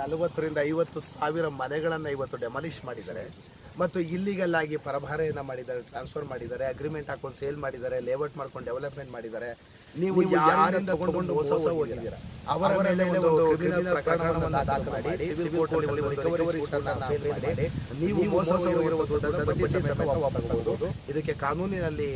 ನಲವತ್ತರಿಂದ ಐವತ್ತು ಸಾವಿರ ಮನೆಗಳನ್ನು ಇವತ್ತು ಡೆಮಾಲಿಷ್ ಮಾಡಿದ್ದಾರೆ. ಮತ್ತು ಇಲ್ಲಿಗಲ್ ಆಗಿ ಪರಭಾರೆಯನ್ನು ಮಾಡಿದ್ದಾರೆ ಟ್ರಾನ್ಸ್ಫರ್ ಮಾಡಿದ್ದಾರೆ ಅಗ್ರಿಮೆಂಟ್ ಹಾಕೊಂಡು ಸೇಲ್ ಮಾಡಿದ್ದಾರೆ ಲೇಔಟ್ ಮಾಡ್ಕೊಂಡು ಡೆವಲಪ್ಮೆಂಟ್ ಮಾಡಿದ್ದಾರೆ. ನೀವು ಯಾರಿಂದ ತಗೊಂಡು ಹೊಸ ಹೋಗಿದ್ದೀರಾ? ಅವರ ಮೇಲೆ ಒಂದು ಪ್ರಕರಣವನ್ನು ದಾಖಲು ಮಾಡಿ ಸಿವಿಲ್ ಒಂದು ರಿಕವರಿ ಮಾಡಿ ನೀವು ಹೊಸ ಹೋಗಿರುವ ವಾಪಸ್ ಇದಕ್ಕೆ ಕಾನೂನಿನಲ್ಲಿ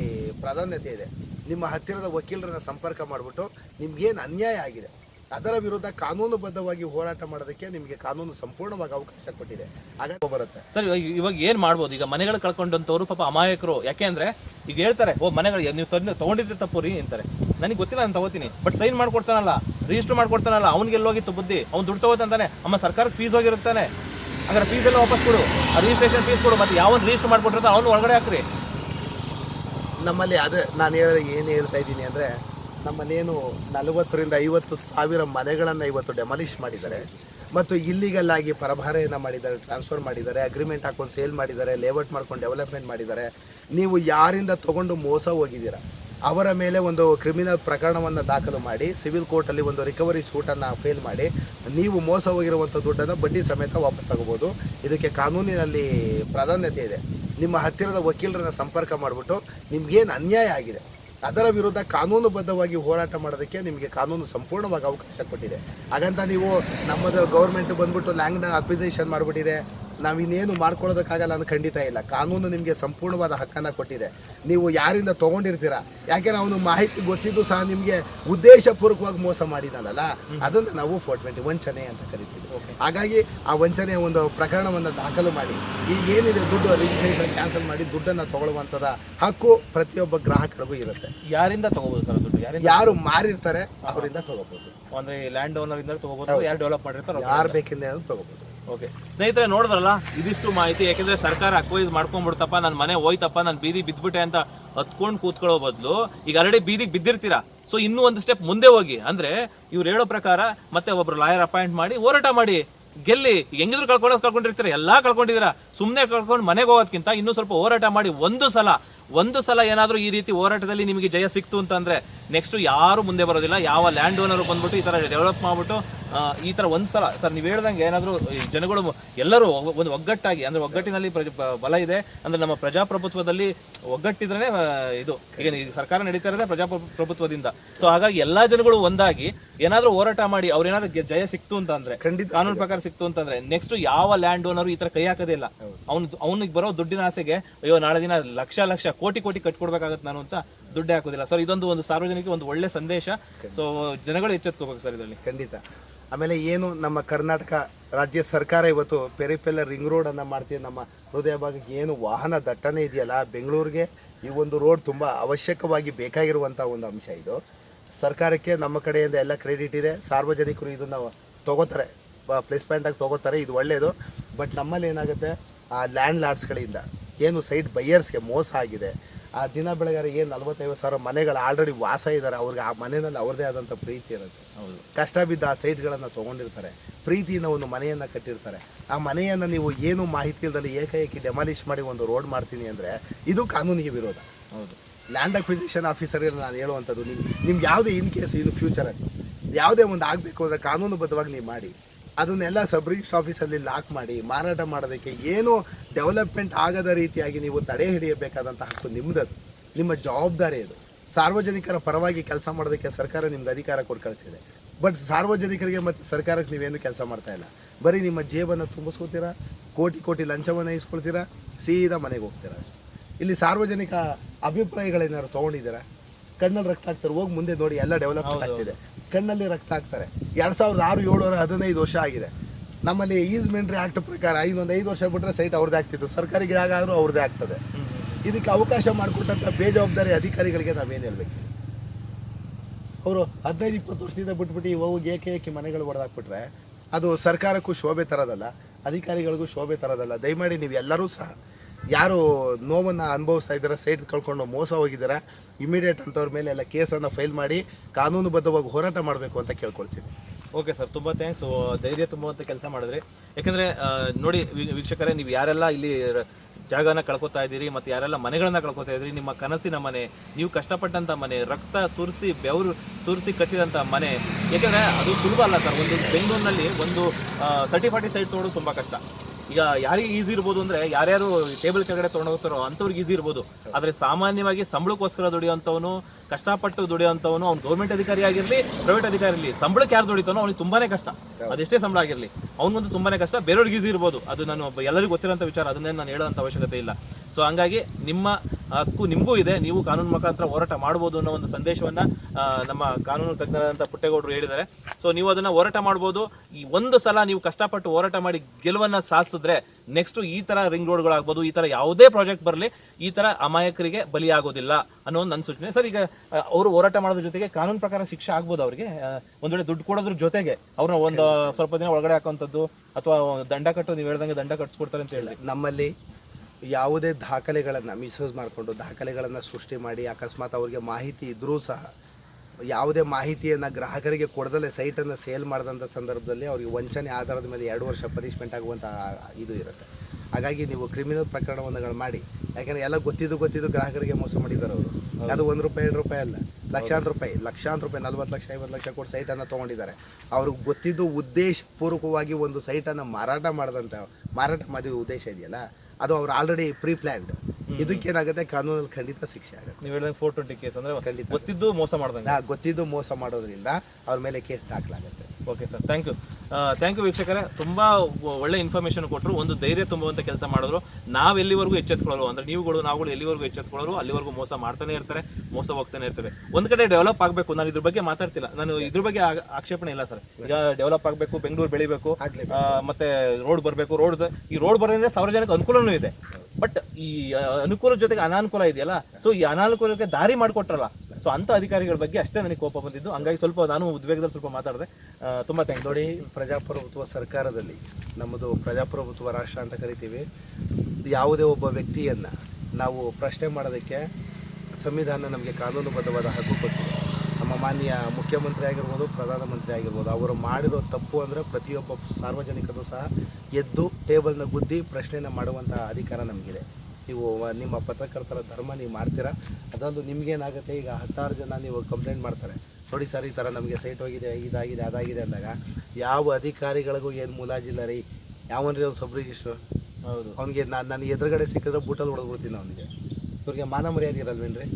ಪ್ರಾಧಾನ್ಯತೆ ಇದೆ. ನಿಮ್ಮ ಹತ್ತಿರದ ವಕೀಲರನ್ನ ಸಂಪರ್ಕ ಮಾಡಿಬಿಟ್ಟು ನಿಮ್ಗೇನು ಅನ್ಯಾಯ ಆಗಿದೆ? ಅದರ ವಿರುದ್ಧ ಕಾನೂನುಬದ್ಧವಾಗಿ ಹೋರಾಟ ಮಾಡೋದಕ್ಕೆ ನಿಮಗೆ ಕಾನೂನು ಸಂಪೂರ್ಣವಾಗಿ ಅವಕಾಶ ಕೊಟ್ಟಿದೆ. ಹಾಗಾಗಿ ಬರುತ್ತೆ. ಸರ್ ಇವಾಗ ಇವಾಗ ಏನ್ ಮಾಡ್ಬೋದು? ಈಗ ಮನೆಗಳು ಕಳ್ಕೊಂಡಂತವ್ರು ಪಾಪ ಅಮಾಯಕರು. ಯಾಕೆ ಅಂದ್ರೆ ಈಗ ಹೇಳ್ತಾರೆ ಓ ಮನೆಗಳು ನೀವು ತಂದು ತಗೊಂಡಿದ್ರೆ ತಪ್ಪು ರೀ ಅಂತಾರೆ. ನನಗೆ ಗೊತ್ತಿಲ್ಲ ನಾನು ತಗೋತೀನಿ. ಬಟ್ ಸೈನ್ ಮಾಡ್ಕೊಡ್ತಾನಲ್ಲ ರಿಜಿಸ್ಟರ್ ಮಾಡ್ಕೊಡ್ತಾನಲ್ಲ ಅವ್ನಿಗೆ ಎಲ್ಲೋಗಿತ್ತು ಬುದ್ಧಿ. ಅವ್ನು ದುಡ್ಡು ತಗೋತಾನೆ ಅಮ್ಮ ಸರ್ಕಾರಕ್ಕೆ ಫೀಸ್ ಹೋಗಿರುತ್ತಾನೆ. ಹಾಗಾದ್ರೆ ಫೀಸ್ ಎಲ್ಲ ವಾಪಸ್ ಕೊಡು. ರಿಜಿಸ್ಟ್ರೇಷನ್ ಫೀಸ್ ಕೊಡು. ಮತ್ತೆ ಯಾವನ್ ರಿಜಿಸ್ಟರ್ ಮಾಡ್ಕೊಟ್ಟಿರ್ತಾನೆ ಅವ್ನು ಒಳಗಡೆ ಹಾಕ್ರಿ. ನಮ್ಮಲ್ಲಿ ಅದೇ ನಾನು ಹೇಳ ಏನು ಹೇಳ್ತಾ ಇದ್ದೀನಿ ಅಂದರೆ ನಮ್ಮಲ್ಲೇನು ನಲವತ್ತರಿಂದ ಐವತ್ತು ಸಾವಿರ ಮನೆಗಳನ್ನು ಇವತ್ತು ಡೆಮಾಲಿಷ್ ಮಾಡಿದ್ದಾರೆ. ಮತ್ತು ಇಲ್ಲಿಗಲ್ಲಾಗಿ ಪರಭಾರೆಯನ್ನು ಮಾಡಿದ್ದಾರೆ ಟ್ರಾನ್ಸ್ಫರ್ ಮಾಡಿದ್ದಾರೆ ಅಗ್ರಿಮೆಂಟ್ ಹಾಕೊಂಡು ಸೇಲ್ ಮಾಡಿದ್ದಾರೆ ಲೇಔಟ್ ಮಾಡ್ಕೊಂಡು ಡೆವಲಪ್ಮೆಂಟ್ ಮಾಡಿದ್ದಾರೆ. ನೀವು ಯಾರಿಂದ ತಗೊಂಡು ಮೋಸ ಹೋಗಿದ್ದೀರಾ? ಅವರ ಮೇಲೆ ಒಂದು ಕ್ರಿಮಿನಲ್ ಪ್ರಕರಣವನ್ನು ದಾಖಲು ಮಾಡಿ ಸಿವಿಲ್ ಕೋರ್ಟಲ್ಲಿ ಒಂದು ರಿಕವರಿ ಸೂಟನ್ನು ಫೇಲ್ ಮಾಡಿ, ನೀವು ಮೋಸ ಹೋಗಿರುವಂಥ ದುಡ್ಡನ್ನು ಬಡ್ಡಿ ಸಮೇತ ವಾಪಸ್ ತಗೋಬೋದು. ಇದಕ್ಕೆ ಕಾನೂನಿನಲ್ಲಿ ಪ್ರಾಧಾನ್ಯತೆ ಇದೆ. ನಿಮ್ಮ ಹತ್ತಿರದ ವಕೀಲರನ್ನು ಸಂಪರ್ಕ ಮಾಡಿಬಿಟ್ಟು ನಿಮ್ಗೇನು ಅನ್ಯಾಯ ಆಗಿದೆ? ಅದರ ವಿರುದ್ಧ ಕಾನೂನುಬದ್ಧವಾಗಿ ಹೋರಾಟ ಮಾಡೋದಕ್ಕೆ ನಿಮಗೆ ಕಾನೂನು ಸಂಪೂರ್ಣವಾಗಿ ಅವಕಾಶ ಕೊಟ್ಟಿದೆ. ಹಾಗಂತ ನೀವು ನಮ್ಮದು ಗೌರ್ಮೆಂಟ್ ಬಂದ್ಬಿಟ್ಟು ಲ್ಯಾಂಡ್ನ ಅಕ್ವಿಸೇಷನ್ ಮಾಡಿಬಿಟ್ಟಿದೆ. ನಾವು ಇನ್ನೇನು ಮಾಡ್ಕೊಳ್ಳೋದಕ್ಕಾಗಲ್ಲ ಅಂತ ಖಂಡಿತ ಇಲ್ಲ. ಕಾನೂನು ನಿಮಗೆ ಸಂಪೂರ್ಣವಾದ ಹಕ್ಕನ್ನು ಕೊಟ್ಟಿದೆ. ನೀವು ಯಾರಿಂದ ತೊಗೊಂಡಿರ್ತೀರಾ? ಯಾಕೆಂದ್ರೆ ಅವನು ಮಾಹಿತಿ ಗೊತ್ತಿದ್ದು ಸಹ ನಿಮಗೆ ಉದ್ದೇಶಪೂರ್ವಕವಾಗಿ ಮೋಸ ಮಾಡಿದಾನಲ್ಲ ಅದನ್ನು ನಾವು ಫೋರ್ ಟ್ವೆಂಟಿ ವಂಚನೆ ಅಂತ ಕರಿತೀವಿ. ಹಾಗಾಗಿ ಆ ವಂಚನೆಯ ಒಂದು ಪ್ರಕರಣವನ್ನು ದಾಖಲು ಮಾಡಿ. ಈಗ ಏನಿದೆ ದುಡ್ಡು ರಿಜಿಸ್ಟ್ರೇಷನ್ ಕ್ಯಾನ್ಸಲ್ ಮಾಡಿ ದುಡ್ಡನ್ನು ತಗೊಳ್ಳುವಂಥದ ಹಕ್ಕು ಪ್ರತಿಯೊಬ್ಬ ಗ್ರಾಹಕರಿಗೂ ಇರುತ್ತೆ. ಯಾರಿಂದ ತಗೋಬಹುದು ಸರ್ ದುಡ್ಡು? ಯಾರು ಮಾರಿರ್ತಾರೆ ಅವರಿಂದ ತಗೋಬಹುದು ಅಂದ್ರೆ ಲ್ಯಾಂಡ್ ಓನರ್ ಇಂದ ತಗೋಬಹುದು ಯಾರು ಡೆವಲಪ್ ಮಾಡಿರ್ತಾರೆ ಯಾರು ಬೇಕಿಂದ ತಗೋಬಹುದು ಓಕೆ ಸ್ನೇಹಿತರೆ, ನೋಡಿದ್ರಲ್ಲ, ಇದಿಷ್ಟು ಮಾಹಿತಿ. ಯಾಕೆಂದರೆ ಸರ್ಕಾರ ಅಕ್ವೈಸ್ ಮಾಡ್ಕೊಂಡ್ಬಿಡ್ತಪ್ಪ ನನ್ನ ಮನೆ ಹೋಯ್ತಪ್ಪ, ನಾನು ಬೀದಿ ಬಿದ್ಬಿಟ್ಟೆ ಅಂತ ಹತ್ಕೊಂಡು ಕೂತ್ಕೊಳ್ಳೋ ಬದಲು ಈಗ ಆಲ್ರೆಡಿ ಬೀದಿಗೆ ಬಿದ್ದಿರ್ತೀರಾ. ಸೊ ಇನ್ನೂ ಒಂದು ಸ್ಟೆಪ್ ಮುಂದೆ ಹೋಗಿ. ಅಂದ್ರೆ, ಇವ್ರು ಹೇಳೋ ಪ್ರಕಾರ ಮತ್ತೆ ಒಬ್ರು ಲಾಯರ್ ಅಪಾಯಿಂಟ್ ಮಾಡಿ, ಹೋರಾಟ ಮಾಡಿ. ಗೆಲ್ಲಿ. ಹೆಂಗಿದ್ರು ಕಳ್ಕೊಳ್ಳೋದು ಕಳ್ಕೊಂಡಿರ್ತೀರ. ಎಲ್ಲಾ ಕಳ್ಕೊಂಡಿದ್ದೀರಾ ಸುಮ್ಮನೆ ಕಳ್ಕೊಂಡು ಮನೆಗೆ ಹೋಗೋದಕ್ಕಿಂತ ಇನ್ನೂ ಸ್ವಲ್ಪ ಹೋರಾಟ ಮಾಡಿ ಒಂದು ಸಲ. ಒಂದು ಸಲ ಏನಾದರೂ ಈ ರೀತಿ ಹೋರಾಟದಲ್ಲಿ ನಿಮಗೆ ಜಯ ಸಿಕ್ತು ಅಂತಂದ್ರೆ ನೆಕ್ಸ್ಟ್ ಯಾರು ಮುಂದೆ ಬರೋದಿಲ್ಲ. ಯಾವ ಲ್ಯಾಂಡ್ ಓನರ್ ಬಂದ್ಬಿಟ್ಟು ಈ ತರ ಡೆವಲಪ್ ಮಾಡ್ಬಿಟ್ಟು ಈ ತರ ಒಂದ್ಸಲ ಸರ್ ನೀವು ಹೇಳ್ದಂಗೆ ಏನಾದರೂ ಜನಗಳು ಎಲ್ಲರೂ ಒಂದು ಒಗ್ಗಟ್ಟಾಗಿ ಅಂದ್ರೆ ಒಗ್ಗಟ್ಟಿನಲ್ಲಿ ಬಲ ಇದೆ ಅಂದ್ರೆ ನಮ್ಮ ಪ್ರಜಾಪ್ರಭುತ್ವದಲ್ಲಿ ಒಗ್ಗಟ್ಟಿದ್ರೆ ಇದು. ಈಗ ಸರ್ಕಾರ ನಡೀತಾ ಇರೋದೇ ಪ್ರಜಾಪ್ರಭುತ್ವದಿಂದ. ಸೊ ಹಾಗಾಗಿ ಎಲ್ಲಾ ಜನಗಳು ಒಂದಾಗಿ ಏನಾದರೂ ಹೋರಾಟ ಮಾಡಿ ಅವ್ರೇನಾದ್ರೂ ಜಯ ಸಿಕ್ತು ಅಂತ ಅಂದ್ರೆ ಖಂಡಿತ ಕಾನೂನು ಪ್ರಕಾರ ಸಿಕ್ತು ಅಂತಂದ್ರೆ ನೆಕ್ಸ್ಟ್ ಯಾವ ಲ್ಯಾಂಡ್ ಓನರ್ ಈ ತರ ಕೈ ಹಾಕೋದೇ ಇಲ್ಲ. ಅವ್ನು ಅವ್ನಿಗೆ ಬರೋ ದುಡ್ಡಿನ ಆಸೆಗೆ ಅಯ್ಯೋ ನಾಳೆ ದಿನ ಲಕ್ಷ ಲಕ್ಷ ಕೋಟಿ ಕೋಟಿ ಕಟ್ಕೊಡ್ಬೇಕಾಗತ್ತೆ ನಾನು ಅಂತ ದುಡ್ಡೇ ಹಾಕೋದಿಲ್ಲ. ಸರ್ ಇದೊಂದು ಒಂದು ಸಾರ್ವಜನಿಕ ಒಂದು ಒಳ್ಳೆ ಸಂದೇಶ. ಸೊ ಜನಗಳು ಎಚ್ಚೆತ್ಕೋಬೇಕು ಸರ್ ಇದರಲ್ಲಿ. ಖಂಡಿತ. ಆಮೇಲೆ ಏನು ನಮ್ಮ ಕರ್ನಾಟಕ ರಾಜ್ಯ ಸರ್ಕಾರ ಇವತ್ತು ಪೆರಿಪೆಲ್ಲ ರಿಂಗ್ ರೋಡ್ ಅನ್ನ ಮಾಡ್ತೀವಿ ನಮ್ಮ ಹೃದಯ ಭಾಗಕ್ಕೆ ಏನು ವಾಹನ ದಟ್ಟಣೆ ಇದೆಯಲ್ಲ, ಬೆಂಗಳೂರಿಗೆ ಈ ಒಂದು ರೋಡ್ ತುಂಬ ಅವಶ್ಯಕವಾಗಿ ಬೇಕಾಗಿರುವಂಥ ಒಂದು ಅಂಶ ಇದು. ಸರ್ಕಾರಕ್ಕೆ ನಮ್ಮ ಕಡೆಯಿಂದ ಎಲ್ಲ ಕ್ರೆಡಿಟ್ ಇದೆ. ಸಾರ್ವಜನಿಕರು ಇದನ್ನು ತಗೋತಾರೆ. ಪ್ಲೇಸ್ಮೆಂಟಾಗಿ ತಗೋತಾರೆ. ಇದು ಒಳ್ಳೆಯದು ಬಟ್ ನಮ್ಮಲ್ಲಿ ಏನಾಗುತ್ತೆ? ಆ ಲ್ಯಾಂಡ್ ಲಾರ್ಡ್ಸ್ಗಳಿಂದ ಏನು ಸೈಟ್ ಬೈಯರ್ಸ್ಗೆ ಮೋಸ ಆಗಿದೆ. ಆ ದಿನ ಬೆಳಗಾರ ಏನು ನಲ್ವತ್ತೈವತ್ತು ಸಾವಿರ ಮನೆಗಳು ಆಲ್ರೆಡಿ ವಾಸ ಇದ್ದಾರೆ ಅವ್ರಿಗೆ ಆ ಮನೆಯಲ್ಲಿ ಅವ್ರದೇ ಆದಂಥ ಪ್ರೀತಿ ಇರುತ್ತೆ. ಹೌದು. ಕಷ್ಟ ಬಿದ್ದ ಆ ಸೈಟ್ಗಳನ್ನು ತೊಗೊಂಡಿರ್ತಾರೆ. ಪ್ರೀತಿಯಿಂದ ಒಂದು ಮನೆಯನ್ನು ಕಟ್ಟಿರ್ತಾರೆ. ಆ ಮನೆಯನ್ನು ನೀವು ಏನು ಮಾಹಿತಿ ಇಲ್ಲದಲ್ಲಿ ಏಕಾಏಕಿ ಡೆಮಾಲಿಷ್ ಮಾಡಿ ಒಂದು ರೋಡ್ ಮಾಡ್ತೀನಿ ಅಂದರೆ ಇದು ಕಾನೂನಿಗೆ ವಿರೋಧ. ಹೌದು. ಲ್ಯಾಂಡ್ ಅಕ್ವಿಸಿಷನ್ ಆಫೀಸರ್ಗೆ ನಾನು ಹೇಳುವಂಥದ್ದು ನಿಮ್ಗೆ ನಿಮ್ಗೆ ಯಾವುದೇ ಇನ್ ಕೇಸ್ ಇನ್ ಫ್ಯೂಚರಲ್ಲಿ ಯಾವುದೇ ಒಂದು ಆಗಬೇಕು ಅಂದರೆ ಕಾನೂನುಬದ್ಧವಾಗಿ ನೀವು ಮಾಡಿ. ಅದನ್ನೆಲ್ಲ ಸಬ್ ರಿಜಿಸ್ಟರ್ ಆಫೀಸಲ್ಲಿ ಲಾಕ್ ಮಾಡಿ ಮಾರಾಟ ಮಾಡೋದಕ್ಕೆ ಏನು ಡೆವಲಪ್ಮೆಂಟ್ ಆಗದ ರೀತಿಯಾಗಿ ನೀವು ತಡೆ ಹಿಡಿಯಬೇಕಾದಂಥ ಹಕ್ಕು ನಿಮ್ಮದದು ನಿಮ್ಮ ಜವಾಬ್ದಾರಿ ಅದು. ಸಾರ್ವಜನಿಕರ ಪರವಾಗಿ ಕೆಲಸ ಮಾಡೋದಕ್ಕೆ ಸರ್ಕಾರ ನಿಮ್ಗೆ ಅಧಿಕಾರ ಕೊಟ್ಟು ಕಳಿಸಿದೆ. ಬಟ್ ಸಾರ್ವಜನಿಕರಿಗೆ ಮತ್ತು ಸರ್ಕಾರಕ್ಕೆ ನೀವೇನು ಕೆಲಸ ಮಾಡ್ತಾ ಇಲ್ಲ. ಬರೀ ನಿಮ್ಮ ಜೇಬನ್ನು ತುಂಬಿಸ್ಕೊತೀರಾ ಕೋಟಿ ಕೋಟಿ ಲಂಚವನ್ನು ಇಸ್ಕೊಳ್ತೀರಾ? ಸೀದಾ ಮನೆಗೆ ಹೋಗ್ತೀರಾ ಅಷ್ಟೇ. ಇಲ್ಲಿ ಸಾರ್ವಜನಿಕ ಅಭಿಪ್ರಾಯಗಳೇನಾದ್ರು ತೊಗೊಂಡಿದ್ದೀರಾ? ಕಣ್ಣಲ್ಲಿ ರಕ್ತ ಆಗ್ತಾರೆ ಹೋಗಿ ಮುಂದೆ ನೋಡಿ ಎಲ್ಲ ಡೆವಲಪ್ಮೆಂಟ್ ಆಗ್ತಿದೆ. ಕಣ್ಣಲ್ಲಿ ರಕ್ತ ಹಾಕ್ತಾರೆ. ಎರಡು ಸಾವಿರದ ಆರು, ಏಳುವರೆ, ಹದಿನೈದು ವರ್ಷ ಆಗಿದೆ. ನಮ್ಮಲ್ಲಿ ಈಸ್ಮೆಂಟ್ರಿ ಆಕ್ಟ್ ಪ್ರಕಾರ ಇನ್ನೊಂದು ಐದು ವರ್ಷ ಬಿಟ್ಟರೆ ಸೈಟ್ ಅವ್ರದ್ದೇ ಆಗ್ತಿತ್ತು. ಸರ್ಕಾರಿ ಜಾಗ ಆದರೂ ಅವ್ರದ್ದೇ ಆಗ್ತದೆ. ಇದಕ್ಕೆ ಅವಕಾಶ ಮಾಡಿಕೊಟ್ಟಂಥ ಬೇಜವಾಬ್ದಾರಿ ಅಧಿಕಾರಿಗಳಿಗೆ ನಾವೇನು ಹೇಳಬೇಕು? ಅವರು ಹದಿನೈದು, ಇಪ್ಪತ್ತು ವರ್ಷದಿಂದ ಬಿಟ್ಬಿಟ್ಟು ಹೋಗಿ ಏಕೆ ಏಕೆ ಮನೆಗಳು ಹೊಡೆದಾಕ್ಬಿಟ್ರೆ ಅದು ಸರ್ಕಾರಕ್ಕೂ ಶೋಭೆ ತರೋದಲ್ಲ, ಅಧಿಕಾರಿಗಳಿಗೂ ಶೋಭೆ ತರೋದಲ್ಲ. ದಯಮಾಡಿ ನೀವು ಎಲ್ಲರೂ ಸಹ ಯಾರು ನೋವನ್ನು ಅನುಭವಿಸ್ತಾ ಇದ್ದಾರೆ ಸೈಟ್ ಕಳ್ಕೊಂಡು ಮೋಸ ಹೋಗಿದ್ದಾರೆ ಇಮಿಡಿಯೇಟ್ ಅಂಥವ್ರ ಮೇಲೆ ಎಲ್ಲ ಕೇಸನ್ನು ಫೈಲ್ ಮಾಡಿ ಕಾನೂನುಬದ್ಧವಾಗಿ ಹೋರಾಟ ಮಾಡಬೇಕು ಅಂತ ಕೇಳ್ಕೊಳ್ತೀನಿ. ಓಕೆ ಸರ್ ತುಂಬ ಥ್ಯಾಂಕ್ಸ್ ಧೈರ್ಯ ತುಂಬುವಂಥ ಕೆಲಸ ಮಾಡಿದ್ರಿ. ಯಾಕಂದರೆ ನೋಡಿ ವೀಕ್ಷಕರೇ, ನೀವು ಯಾರೆಲ್ಲ ಇಲ್ಲಿ ಜಾಗನ ಕಳ್ಕೊತಾ ಇದ್ದೀರಿ ಮತ್ತು ಯಾರೆಲ್ಲ ಮನೆಗಳನ್ನ ಕಳ್ಕೊತಾ ಇದ್ದೀರಿ, ನಿಮ್ಮ ಕನಸಿನ ಮನೆ, ನೀವು ಕಷ್ಟಪಟ್ಟಂಥ ಮನೆ, ರಕ್ತ ಸುರಿಸಿ, ಬೆವರು ಸುರಿಸಿ ಕಟ್ಟಿದಂಥ ಮನೆ, ಯಾಕೆಂದರೆ ಅದು ಸುಲಭ ಅಲ್ಲ ಸರ್ ಒಂದು ಬೆಂಗಳೂರಿನಲ್ಲಿ ಒಂದು ತರ್ಟಿ ಫಾರ್ಟಿ ಸೈಡ್ ತೊಗೊಂಡು ತುಂಬ ಕಷ್ಟ. ಈಗ ಯಾರಿಗೆ ಈಸಿ ಇರ್ಬೋದು ಅಂದ್ರೆ ಯಾರ್ಯಾರು ಟೇಬಲ್ ಕೆಳಗಡೆ ತೊಗೊಂಡು ಹೋಗ್ತಾರೋ ಅಂಥವ್ರಿಗೆ ಈಸಿ ಇರ್ಬೋದು. ಆದರೆ ಸಾಮಾನ್ಯವಾಗಿ ಸಂಬಳಕ್ಕೋಸ್ಕರ ದುಡಿಯುವಂತವನು ಕಷ್ಟಪಟ್ಟು ದುಡಿಯುವಂತವನು ಅವ್ನು ಗೌರ್ಮೆಂಟ್ ಅಧಿಕಾರಿ ಆಗಿರಲಿ ಪ್ರೈವೇಟ್ ಅಧಿಕಾರಿ ಇರಲಿ ಸಂಬಳಕ್ಕೆ ಯಾರು ದುಡಿತಾನೋ ಅವ್ನಿಗೆ ತುಂಬಾನೇ ಕಷ್ಟ. ಅದೆಷ್ಟೇ ಸಂಬಳ ಆಗಿರಲಿ ಅವ್ನಿಗಂತೂ ತುಂಬಾನೇ ಕಷ್ಟ ಬೇರೆಯವ್ರಿಗೆ ಈಸಿ ಇರ್ಬೋದು. ಅದು ನಾನು ಎಲ್ಲರಿಗೂ ಗೊತ್ತಿರೋಂಥ ವಿಚಾರ ಅದನ್ನೇ ನಾನು ಹೇಳೋಂಥ ಅವಶ್ಯಕತೆ ಇಲ್ಲ. ಸೊ ಹಂಗಾಗಿ ನಿಮ್ಮ ಹಕ್ಕು ನಿಮಗೂ ಇದೆ. ನೀವು ಕಾನೂನು ಮುಖಾಂತರ ಹೋರಾಟ ಮಾಡ್ಬೋದು ಅನ್ನೋ ಒಂದು ಸಂದೇಶವನ್ನ ನಮ್ಮ ಕಾನೂನು ತಜ್ಞರಾದಂಥ ಪುಟ್ಟೇಗೌಡರು ಹೇಳಿದ್ದಾರೆ. ಸೊ ನೀವು ಅದನ್ನ ಹೋರಾಟ ಮಾಡ್ಬೋದು. ಈ ಒಂದು ಸಲ ನೀವು ಕಷ್ಟಪಟ್ಟು ಹೋರಾಟ ಮಾಡಿ ಗೆಲುವನ್ನ ಸಾಧಿಸಿದ್ರೆ ನೆಕ್ಸ್ಟ್ ಈ ತರ ರಿಂಗ್ ರೋಡ್ಗಳಾಗ್ಬೋದು ಈ ತರ ಯಾವುದೇ ಪ್ರಾಜೆಕ್ಟ್ ಬರಲಿ, ಈ ತರ ಅಮಾಯಕರಿಗೆ ಬಲಿಯಾಗೋದಿಲ್ಲ ಅನ್ನೋ ಒಂದು ನನ್ನ ಸೂಚನೆ. ಸರ್, ಈಗ ಅವರು ಹೋರಾಟ ಮಾಡೋದ್ರ ಜೊತೆಗೆ ಕಾನೂನು ಪ್ರಕಾರ ಶಿಕ್ಷೆ ಆಗ್ಬೋದು ಅವರಿಗೆ. ಒಂದು ವೇಳೆ ದುಡ್ಡು ಕೊಡೋದ್ರ ಜೊತೆಗೆ ಅವ್ರನ್ನ ಒಂದು ಸ್ವಲ್ಪ ದಿನ ಒಳಗಡೆ ಹಾಕುವಂಥದ್ದು, ಅಥವಾ ದಂಡ ಕಟ್ಟು, ನೀವು ಹೇಳ್ದಂಗೆ ದಂಡ ಕಟ್ಟಿಸ್ಕೊಡ್ತಾರೆ ಅಂತ ಹೇಳಿ ನಮ್ಮಲ್ಲಿ ಯಾವುದೇ ದಾಖಲೆಗಳನ್ನು ಮಿಸ್ಯೂಸ್ ಮಾಡಿಕೊಂಡು ದಾಖಲೆಗಳನ್ನು ಸೃಷ್ಟಿ ಮಾಡಿ ಅಕಸ್ಮಾತ್ ಅವ್ರಿಗೆ ಮಾಹಿತಿ ಇದ್ದರೂ ಸಹ ಯಾವುದೇ ಮಾಹಿತಿಯನ್ನು ಗ್ರಾಹಕರಿಗೆ ಕೊಡದಲ್ಲೇ ಸೈಟನ್ನು ಸೇಲ್ ಮಾಡಿದಂಥ ಸಂದರ್ಭದಲ್ಲಿ ಅವರಿಗೆ ವಂಚನೆ ಆಧಾರದ ಮೇಲೆ ಎರಡು ವರ್ಷ ಪನಿಷ್ಮೆಂಟ್ ಆಗುವಂಥ ಇದು ಇರುತ್ತೆ. ಹಾಗಾಗಿ ನೀವು ಕ್ರಿಮಿನಲ್ ಪ್ರಕರಣವನ್ನು ಮಾಡಿ ಯಾಕಂದರೆ ಎಲ್ಲ ಗೊತ್ತಿದ್ದು ಗೊತ್ತಿದ್ದು ಗ್ರಾಹಕರಿಗೆ ಮೋಸ ಮಾಡಿದ್ದಾರೆ ಅವರು. ಅದು ಒಂದು ರೂಪಾಯಿ ಎರಡು ರೂಪಾಯಿ ಅಲ್ಲ. ಲಕ್ಷಾಂತರ ರೂಪಾಯಿ ಲಕ್ಷಾಂತರ ರೂಪಾಯಿ ನಲ್ವತ್ತು ಲಕ್ಷ ಐವತ್ತು ಲಕ್ಷ ಕೊಟ್ಟು ಸೈಟನ್ನು ತೊಗೊಂಡಿದ್ದಾರೆ. ಅವ್ರಿಗೆ ಗೊತ್ತಿದ್ದು ಉದ್ದೇಶಪೂರ್ವಕವಾಗಿ ಒಂದು ಸೈಟನ್ನು ಮಾರಾಟ ಮಾಡಿದಂಥ ಮಾರಾಟ ಮಾಡಿದ ಉದ್ದೇಶ ಇದೆಯಲ್ಲ? ಅದು ಅವ್ರು ಆಲ್ರೆಡಿ ಪ್ರೀ ಇದಕ್ಕೆ ಇದಕ್ಕೇನಾಗುತ್ತೆ ಕಾನೂನಲ್ಲಿ ಖಂಡಿತ ಶಿಕ್ಷೆ ಆಗುತ್ತೆ. ನೀವು ಹೇಳಿದ ಫೋರ್ ಟ್ವೆಂಟಿ ಕೇಸ್ ಅಂದ್ರೆ ಖಂಡಿತ. ಗೊತ್ತಿದ್ದು ಮೋಸ ಮಾಡ್ದಂಗೆ. ಗೊತ್ತಿದ್ದು ಮೋಸ ಮಾಡೋದ್ರಿಂದ ಅವ್ರ ಮೇಲೆ case ದಾಖಲಾಗುತ್ತೆ. Okay sir thank you thank you ವೀಕ್ಷಕರೇ. ತುಂಬ ಒಳ್ಳೆ ಇನ್ಫಾರ್ಮೇಷನ್ ಕೊಟ್ಟರು ಒಂದು ಧೈರ್ಯ ತುಂಬುವಂಥ ಕೆಲಸ ಮಾಡಿದ್ರು. ನಾವು ಎಲ್ಲಿವರೆಗೂ ಎಚ್ಚೆತ್ಕೊಳ್ಳೋರು ಅಂದರೆ ನೀವುಗಳು ನಾವುಗಳು ಎಲ್ಲಿವರೆಗೂ ಎಚ್ಚೆತ್ಕೊಳ್ಳೋರು ಅಲ್ಲಿವರೆಗೂ ಮೋಸ ಮಾಡ್ತಾನೆ ಇರ್ತಾರೆ. ಮೋಸ ಹೋಗ್ತಾನೆ ಇರ್ತವೆ ಒಂದ್ ಕಡೆ ಡೆವಲಪ್ ಆಗಬೇಕು ನಾನು ಇದ್ರ ಬಗ್ಗೆ ಮಾತಾಡ್ತಿಲ್ಲ. ನಾನು ಇದ್ರ ಬಗ್ಗೆ ಆಕ್ಷೇಪಣೆ ಇಲ್ಲ ಸರ್. ಈಗ ಡೆವಲಪ್ ಆಗಬೇಕು ಬೆಂಗಳೂರು ಬೆಳಿಬೇಕು ಮತ್ತೆ ರೋಡ್ ಬರಬೇಕು ರೋಡ್ ಈ ರೋಡ್ ಬರೋದ್ರಿಂದ ಜನಕ್ಕೆ ಅನುಕೂಲನೂ ಇದೆ. ಬಟ್ ಈ ಅನುಕೂಲ ಜೊತೆಗೆ ಅನಾನುಕೂಲ ಇದೆಯಲ್ಲ? ಸೊ ಈ ಅನಾನುಕೂಲಕ್ಕೆ ದಾರಿ ಮಾಡಿಕೊಟ್ರಲ್ಲ. ಸೊ ಅಂತ ಅಧಿಕಾರಿಗಳ ಬಗ್ಗೆ ಅಷ್ಟೇ ನನಗೆ ಕೋಪ ಬಂದಿದ್ದು. ಹಂಗಾಗಿ ಸ್ವಲ್ಪ ನಾನು ಉದ್ವೇಗದಲ್ಲಿ ಸ್ವಲ್ಪ ಮಾತಾಡಿದೆ. ತುಂಬ ತುಂಬಾ ಥ್ಯಾಂಕ್ಸ್ ನೋಡಿ ಪ್ರಜಾಪ್ರಭುತ್ವ ಸರ್ಕಾರದಲ್ಲಿ ನಮ್ಮದು ಪ್ರಜಾಪ್ರಭುತ್ವ ರಾಷ್ಟ್ರ ಅಂತ ಕರಿತೀವಿ. ಯಾವುದೇ ಒಬ್ಬ ವ್ಯಕ್ತಿಯನ್ನು ನಾವು ಪ್ರಶ್ನೆ ಮಾಡೋದಕ್ಕೆ ಸಂವಿಧಾನ ನಮಗೆ ಕಾನೂನುಬದ್ಧವಾದ ಹಕ್ಕು ಕೊಟ್ಟಿದೆ ನಮ್ಮ ಮಾನ್ಯ ಮುಖ್ಯಮಂತ್ರಿ ಆಗಿರ್ಬೋದು ಪ್ರಧಾನಮಂತ್ರಿ ಆಗಿರ್ಬೋದು ಅವರು ಮಾಡಿರೋ ತಪ್ಪು ಅಂದರೆ ಪ್ರತಿಯೊಬ್ಬ ಸಾರ್ವಜನಿಕರು ಸಹ ಎದ್ದು ಟೇಬಲ್ನ ಗುದ್ದಿ ಪ್ರಶ್ನೆಯನ್ನು ಮಾಡುವಂಥ ಅಧಿಕಾರ ನಮಗಿದೆ. ನೀವು ನಿಮ್ಮ ಪತ್ರಕರ್ತರ ಧರ್ಮ ನೀವು ಮಾಡ್ತೀರಾ? ಅದೊಂದು ನಿಮಗೇನಾಗುತ್ತೆ? ಈಗ ಹತ್ತಾರು ಜನ ನೀವು ಕಂಪ್ಲೇಂಟ್ ಮಾಡ್ತಾರೆ. ನೋಡಿ ಸರ್ ಈ ಥರ ನಮಗೆ ಸೈಟ್ ಹೋಗಿದೆ ಇದಾಗಿದೆ ಅದಾಗಿದೆ ಅಂದಾಗ ಯಾವ ಅಧಿಕಾರಿಗಳಿಗೂ ಏನು ಮುಲಾಜಿಲ್ಲ ರೀ? ಯಾವನ್ರಿ ಅವ್ನು ಸಬ್ ರಿಜಿಸ್ಟ್ರು? ಹೌದು. ಅವ್ನಿಗೆ ನಾನು ನನ್ನ ಎದುರುಗಡೆ ಸಿಕ್ಕಿದ್ರೆ ಬೂಟಲ್ಲಿ ಹೊಡೆದ್ಬಿಡ್ತೀನಿ ಅವನಿಗೆ. ಇವ್ರಿಗೆ ಮಾನ ಮರ್ಯಾದೆ ಇರಲ್ವೇನ್ರಿ?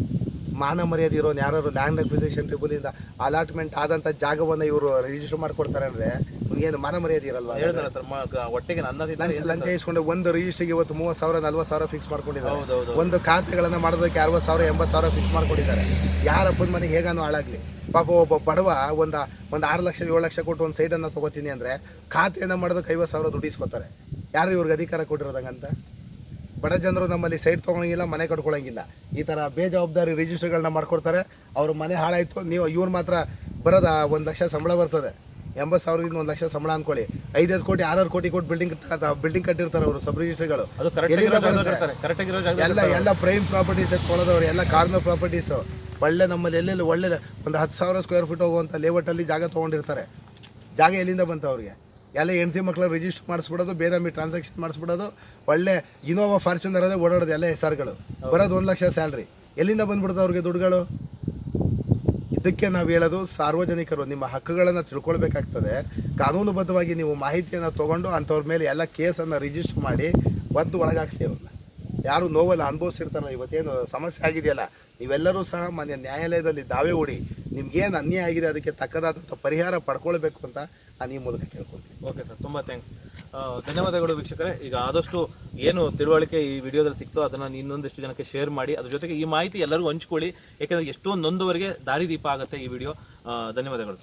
ಮಾನ ಮರ್ಯಾದೆ ಇರೋನು ಯಾರು ಲ್ಯಾಂಡ್ ಅಕ್ವಿಸೇಷನ್ ಟ್ರಿಬ್ಯುಲಿಂದ ಅಲಾಟ್ಮೆಂಟ್ ಆದಂಥ ಜಾಗವನ್ನು ಇವರು ರಿಜಿಸ್ಟರ್ ಮಾಡ್ಕೊಡ್ತಾರೆ ಅಂದರೆ ಅವ್ನಿಗೇನು ಮಾನ ಮರ್ಯಾದೆ ಇರಲ್ವಾ? ಹೇಳ್ತಾರ ಸರ್ ಒಟ್ಟಿಗೆ ಲಂಚ ಇಸ್ಕೊಂಡು ಒಂದು ರಿಜಿಸ್ಟ್ರಿಗೆ ಇವತ್ತು ಮೂವತ್ತು ಸಾವಿರ ನಲ್ವತ್ತು ಸಾವಿರ ಫಿಕ್ಸ್ ಮಾಡ್ಕೊಂಡಿದ್ದಾರೆ. ಒಂದು ಖಾತೆಗಳನ್ನು ಮಾಡೋದಕ್ಕೆ ಅರವತ್ತು ಸಾವಿರ ಎಂಬತ್ತು ಸಾವಿರ ಫಿಕ್ಸ್ ಮಾಡ್ಕೊಂಡಿದ್ದಾರೆ. ಯಾರಪ್ಪನ ಮನೆಗೆ ಹೇಗಾನು ಹಾಳಾಗಲಿ. ಪಾಪ ಒಬ್ಬ ಬಡವ ಒಂದು ಒಂದು ಆರು ಲಕ್ಷ ಏಳು ಲಕ್ಷ ಕೊಟ್ಟು ಒಂದು ಸೈಟನ್ನು ತೊಗೋತೀನಿ ಅಂದರೆ ಖಾತೆಯನ್ನು ಮಾಡೋದಕ್ಕೆ ಐವತ್ತು ಸಾವಿರ ದುಡ್ಡು ಇಸ್ಕೊತಾರೆ. ಯಾರು ಇವ್ರಿಗೆ ಅಧಿಕಾರ ಕೊಟ್ಟಿರೋದಂಗಂತ? ಬಡ ಜನರು ನಮ್ಮಲ್ಲಿ ಸೈಟ್ ತೊಗೊಳಂಗಿಲ್ಲ ಮನೆ ಕಟ್ಕೊಳಂಗಿಲ್ಲ ಈ ಥರ ಬೇಜವಾಬ್ದಾರಿ ರಿಜಿಸ್ಟರ್ಗಳನ್ನ ಮಾಡ್ಕೊಡ್ತಾರೆ. ಅವ್ರ ಮನೆ ಹಾಳಾಯಿತು ನೀವು ಇವ್ರು ಮಾತ್ರ ಬರೋದ ಒಂದು ಲಕ್ಷ ಸಂಬಳ ಬರ್ತದೆ. ಎಂಬತ್ತು ಸಾವಿರದಿಂದ ಒಂದು ಲಕ್ಷ ಸಂಬಳ ಅನ್ಕೊಳ್ಳಿ. ಐದೈದು ಕೋಟಿ ಆರಾರು ಕೋಟಿ ಕೊಟ್ಟು ಬಿಲ್ಡಿಂಗ್ ಬಿಲ್ಡಿಂಗ್ ಕಟ್ಟಿರ್ತಾರೆ ಅವರು ಸಬ್ ರಿಜಿಸ್ಟ್ರಿಗಳು ಎಲ್ಲ ಎಲ್ಲ ಪ್ರೈಮ್ ಪ್ರಾಪರ್ಟೀಸ್ ಎತ್ಕೊಳ್ಳೋದವ್ರು ಎಲ್ಲ ಕಾರ್ನರ್ ಪ್ರಾಪರ್ಟೀಸ್ ಒಳ್ಳೆ ನಮ್ಮಲ್ಲಿ ಎಲ್ಲೆಲ್ಲಿ ಒಳ್ಳೆ ಒಂದು ಹತ್ತು ಸಾವಿರ ಸ್ಕ್ವೇರ್ ಫೀಟ್ ಹೋಗುವಂಥ ಲೇಔಟಲ್ಲಿ ಜಾಗ ತೊಗೊಂಡಿರ್ತಾರೆ. ಜಾಗ ಎಲ್ಲಿಂದ ಬಂತು ಅವ್ರಿಗೆ? ಎಲ್ಲ ಹೆಂಡತಿ ಮಕ್ಕಳ ರಿಜಿಸ್ಟರ್ ಮಾಡಿಸ್ಬಿಡೋದು, ಬೇರೆ ಟ್ರಾನ್ಸಾಕ್ಷನ್ ಮಾಡಿಸ್ಬಿಡೋದು, ಒಳ್ಳೆ ಇನೋವಾ ಫಾರ್ಚುನರ್ ಅದೇ ಓಡಾಡೋದು ಎಲ್ಲ ಹೆಸರುಗಳು ಬರೋದು ಒಂದು ಲಕ್ಷ ಸ್ಯಾಲ್ರಿ ಎಲ್ಲಿಂದ ಬಂದ್ಬಿಡೋದು ಅವ್ರಿಗೆ ದುಡ್ಡುಗಳು? ಇದಕ್ಕೆ ನಾವು ಹೇಳೋದು ಸಾರ್ವಜನಿಕರು, ನಿಮ್ಮ ಹಕ್ಕುಗಳನ್ನು ತಿಳ್ಕೊಳ್ಬೇಕಾಗ್ತದೆ. ಕಾನೂನುಬದ್ಧವಾಗಿ ನೀವು ಮಾಹಿತಿಯನ್ನು ತೊಗೊಂಡು ಅಂಥವ್ರ ಮೇಲೆ ಎಲ್ಲ ಕೇಸನ್ನು ರಿಜಿಸ್ಟರ್ ಮಾಡಿ ಒದ್ದು ಒಳಗಾಕ್ಸಿ ಅವ್ರನ್ನ ಯಾರು ನೋವಲ್ಲ ಅನುಭವಿಸಿರ್ತಾರೋ ಇವತ್ತೇನು ಸಮಸ್ಯೆ ಆಗಿದೆಯಲ್ಲ? ನೀವೆಲ್ಲರೂ ಸಹ ಮಾನ್ಯ ನ್ಯಾಯಾಲಯದಲ್ಲಿ ದಾವೆ ಹೂಡಿ ನಿಮ್ಗೇನು ಅನ್ಯಾಯ ಆಗಿದೆ ಅದಕ್ಕೆ ತಕ್ಕದಾದಂಥ ಪರಿಹಾರ ಪಡ್ಕೊಳ್ಬೇಕು ಅಂತ ನಾನು ಈ ಮೂಲಕ ಕೇಳ್ಕೊಳ್ತೀನಿ. ಓಕೆ ಸರ್, ತುಂಬ ಥ್ಯಾಂಕ್ಸ್ ಧನ್ಯವಾದಗಳು ವೀಕ್ಷಕರೇ. ಈಗ ಆದಷ್ಟು ಏನು ತಿಳುವಳಿಕೆ ಈ ವಿಡಿಯೋದಲ್ಲಿ ಸಿಕ್ತೋ ಅದನ್ನು ಇನ್ನೊಂದಿಷ್ಟು ಜನಕ್ಕೆ ಶೇರ್ ಮಾಡಿ, ಅದ್ರ ಜೊತೆಗೆ ಈ ಮಾಹಿತಿ ಎಲ್ಲರಿಗೂ ಹಂಚ್ಕೊಳ್ಳಿ. ಯಾಕೆಂದರೆ ಎಷ್ಟೊಂದು ನೊಂದವರಿಗೆ ದಾರಿದೀಪ ಆಗುತ್ತೆ ಈ ವಿಡಿಯೋ ಧನ್ಯವಾದಗಳು.